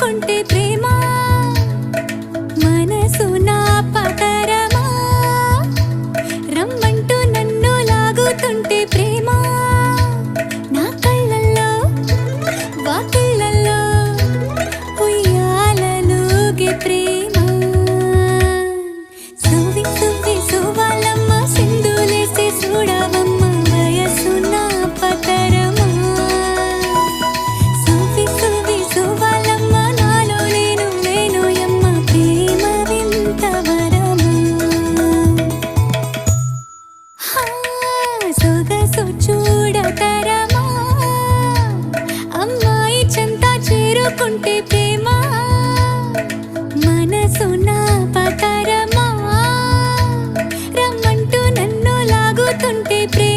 కొంటే ప్రేమ సొగసు చూడతరమా? అమ్మాయి చెంత చేరుకుంటే ప్రేమ? మనసు నా పతరమా? రమ్మంటూ నన్ను లాగుతుంటే ప్రేమ?